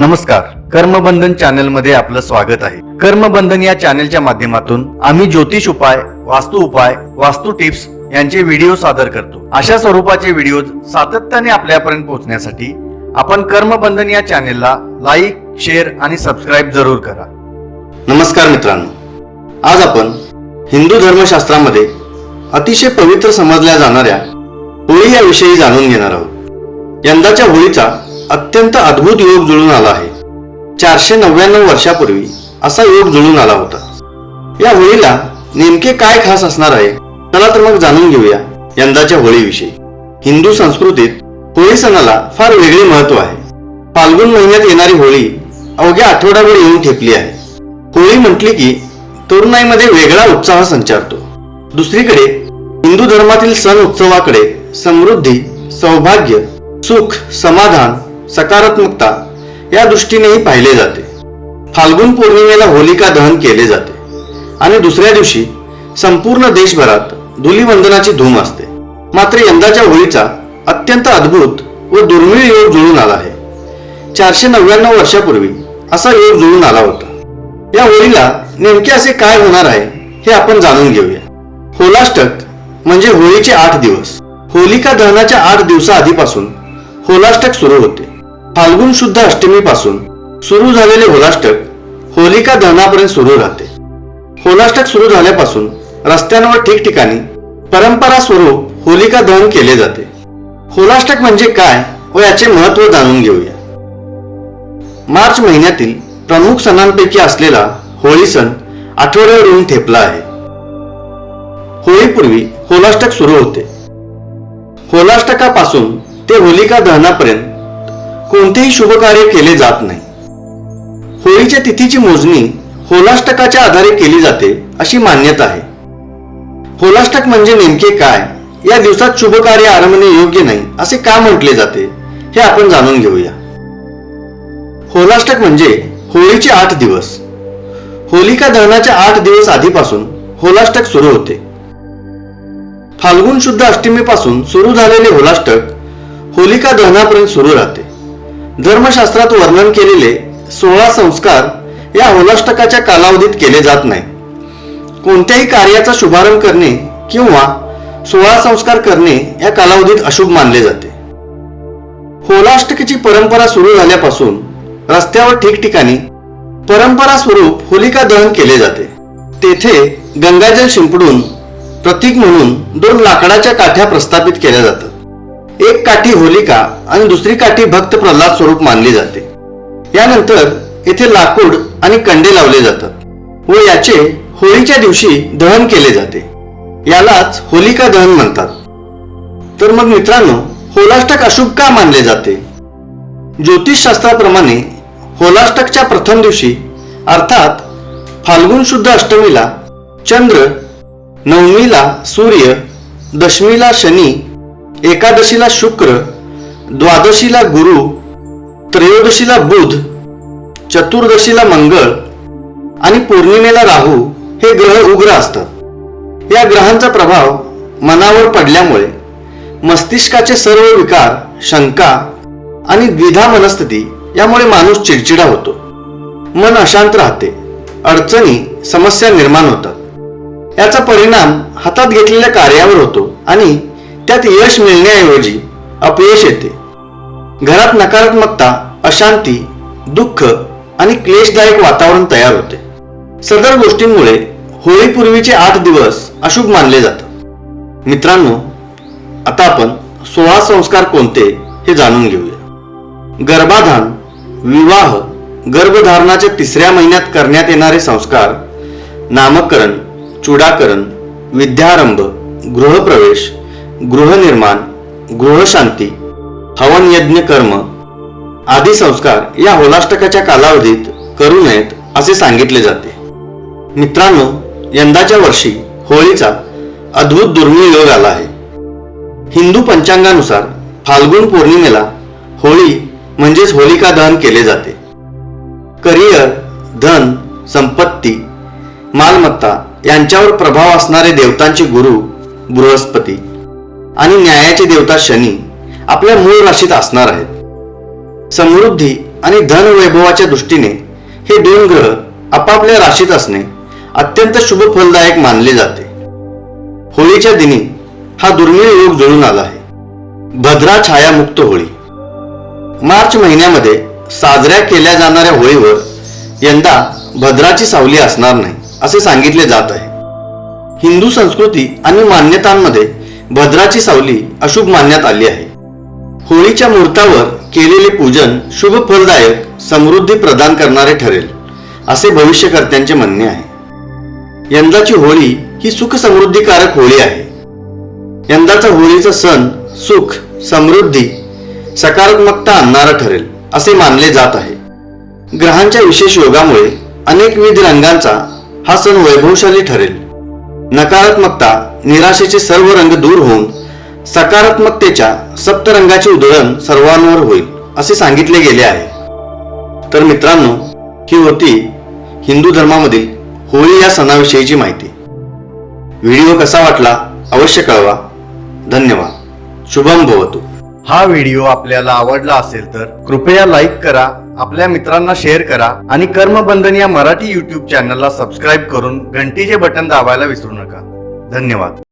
नमस्कार. कर्मबंधन चॅनलमध्ये आपलं स्वागत आहे. कर्मबंधन या चॅनलच्या माध्यमातून आम्ही ज्योतिष उपाय वास्तू उपाय वास्तू टिप्स यांचे व्हिडिओ सादर करतो. अशा स्वरूपाचे व्हिडिओ सातत्याने आपल्यापर्यंत पोहोचण्यासाठी आपण कर्मबंधन या चॅनेलला लाईक शेअर आणि सबस्क्राईब जरूर करा. नमस्कार मित्रांनो. आज आपण हिंदू धर्मशास्त्रामध्ये अतिशय पवित्र समजल्या जाणाऱ्या होळी याविषयी जाणून घेणार आहोत. यंदाच्या होळीचा अत्यंत अद्भुत योग जुळून आला आहे. चारशे नव्याण्णव वर्षापूर्वी असा योग जुळून आला होता. या होळीला नेमके काय खास असणार आहे चला तर मग जाणून घेऊया यंदाच्या होळीविषयी. हिंदू संस्कृतीत होळी सणाला फार वेगळे महत्त्व आहे. फाल्गुन महिन्यात येणारी होळी अवघ्या आठवड्यावर येऊन ठेपली आहे. होळी म्हटली की तरुणाईमध्ये वेगळा उत्साह संचारतो. दुसरीकडे हिंदू धर्मातील सण उत्सवाकडे समृद्धी सौभाग्य सुख समाधान सकारात्मकता या दृष्टीनेही पाहिले जाते. फाल्गुन पौर्णिमेला होलिका दहन केले जाते आणि दुसऱ्या दिवशी संपूर्ण देशभरात धुलीवंदनाची धूम असते. मात्र यंदाच्या होळीचा अत्यंत अद्भुत व दुर्मिळ योग जुळून आला आहे. चारशे नव्याण्णव वर्षापूर्वी असा योग जुळून आला होता. या होळीला नेमके असे काय होणार आहे हे आपण जाणून घेऊया. होलाष्टक म्हणजे होळीचे आठ दिवस. होलिका दहनाच्या आठ दिवसा आधीपासून होलाष्टक सुरू होते. फाल्गुन शुद्ध अष्टमीपासून सुरू झालेले होलाष्टक होलिका दहनापर्यंत सुरू राहते. होलाष्टक सुरू झाल्यापासून रस्त्यांवर ठिकठिकाणी परंपरा स्वरूप होलिका दहन केले जाते. होलाष्टक म्हणजे काय व याचे महत्त्व जाणून घेऊया. मार्च महिन्यातील प्रमुख सणांपैकी असलेला होळी सण आठवड्यावर येऊन ठेपला आहे. होळीपूर्वी होलाष्टक सुरू होते. होलाष्टकापासून ते होलिका दहनापर्यंत कोणतेही शुभ कार्य केले जात नाही. होळीच्या तिथीची मोजणी होलाष्टकाच्या आधारे केली जाते अशी मान्यता आहे. होलाष्टक म्हणजे नेमके काय? या दिवसात शुभ कार्य आरंभणे योग्य नाही असे का म्हटले जाते? हे आपण जाणून घेऊया. होलाष्टक म्हणजे होळीचे आठ दिवस. होलिका दहनाच्या आठ दिवस आधीपासून होलाष्टक सुरू होते. फाल्गुन शुद्ध अष्टमीपासून सुरू झालेले होलाष्टक होलिका दहनापर्यंत सुरू राहते. धर्मशास्त्रात वर्णन केलेले सोळा संस्कार या होलाष्टकाच्या कालावधीत केले जात नाही. कोणत्याही कार्याचा शुभारंभ करणे किंवा सोळा संस्कार करणे या कालावधीत अशुभ मानले जाते. होलाष्टकीची परंपरा सुरू झाल्यापासून रस्त्यावर ठिकठिकाणी परंपरा स्वरूप होलिका दहन केले जाते. तेथे गंगाजल शिंपडून प्रतीक म्हणून दोन लाकडाच्या काठ्या प्रस्थापित केल्या जातात. एक काठी होलिका आणि दुसरी काठी भक्त प्रल्हाद स्वरूप मानली जाते. यानंतर येथे लाकूड आणि कंडे लावले जातात व याचे होळीच्या दिवशी दहन केले जाते. यालाच होलिका दहन म्हणतात. तर मग मित्रांनो होलाष्टक अशुभ का मानले जाते? ज्योतिषशास्त्राप्रमाणे होलाष्टकच्या प्रथम दिवशी अर्थात फाल्गुन शुद्ध अष्टमीला चंद्र नवमीला सूर्य दशमीला शनी एकादशीला शुक्र द्वादशीला गुरु त्रयोदशीला बुध चतुर्दशीला मंगळ आणि पौर्णिमेला राहू हे ग्रह उग्र असतात. या ग्रहांचा प्रभाव मनावर पडल्यामुळे मस्तिष्काचे सर्व विकार शंका आणि द्विधा मनस्थिती यामुळे माणूस चिडचिडा होतो. मन अशांत राहते. अडचणी समस्या निर्माण होतात. याचा परिणाम हातात घेतलेल्या कार्यावर होतो आणि त्यात यश मिळण्याऐवजी अपयश येते. घरात नकारात्मकता अशांती दुःख आणि क्लेशदायक वातावरण तयार होते. सदर गोष्टींमुळे होळीपूर्वीचे आठ दिवस अशुभ मानले जातात. मित्रांनो आता आपण सोळा संस्कार कोणते हे जाणून घेऊया. गर्भाधान विवाह गर्भधारणाच्या तिसऱ्या महिन्यात करण्यात येणारे संस्कार नामकरण चुडाकरण विद्यारंभ गृहप्रवेश गृहनिर्माण गृहशांती हवन यज्ञ कर्म आदी संस्कार या होलाष्टकाच्या कालावधीत करू नयेत असे सांगितले जाते. मित्रांनो यंदाच्या वर्षी होळीचा अद्भुत दुर्मिळ योग आला आहे. हिंदू पंचांगानुसार फाल्गुन पौर्णिमेला होळी म्हणजेच होलिका दहन केले जाते. करिअर धन संपत्ती मालमत्ता यांच्यावर प्रभाव असणारे देवतांचे गुरु बृहस्पती आणि न्यायाचे देवता शनी आपल्या मूळ राशीत असणार आहेत. समृद्धी आणि धन वैभवाच्या दृष्टीने हे दोन ग्रह आपापल्या राशीत असणे अत्यंत शुभ फलदायक मानले जाते. होळीच्या दिनी हा दुर्मिळ योग जुळून आला आहे. भद्रा छायामुक्त होळी. मार्च महिन्यामध्ये साजऱ्या केल्या जाणाऱ्या होळीवर यंदा भद्राची सावली असणार नाही असे सांगितले जात आहे. हिंदू संस्कृती आणि मान्यतांमध्ये भद्राची सावली अशुभ मानण्यात आली आहे. होळीच्या मुहूर्तावर केलेले पूजन शुभ फलदायक समृद्धी प्रदान करणारे ठरेल असे भविष्यकर्त्यांचे म्हणणे आहे. यंदाची होळी ही सुख समृद्धीकारक होळी आहे. यंदाचा होळीचा सण सुख समृद्धी सकारात्मकता आणणारा ठरेल असे मानले जात आहे. ग्रहांच्या विशेष योगामुळे अनेकविध रंगांचा हा सण वैभवशाली ठरेल. नकारात्मकता निराशेचे सर्व रंग दूर होऊन सकारात्मकतेच्या सप्तरंगाचे उधळण सर्वांवर होईल असे सांगितले गेले आहे. तर मित्रांनो ही होती हिंदू धर्मामधील होळी या सणाविषयीची माहिती. व्हिडिओ कसा वाटला अवश्य कळवा. धन्यवाद. शुभम भवतु. हा व्हिडिओ आपल्याला आवडला असेल तर कृपया लाईक करा आपल्या मित्रांना शेअर करा आणि कर्मबंधन या मराठी युट्यूब चॅनलला सबस्क्राईब करून घंटीचे बटन दाबायला विसरू नका. धन्यवाद.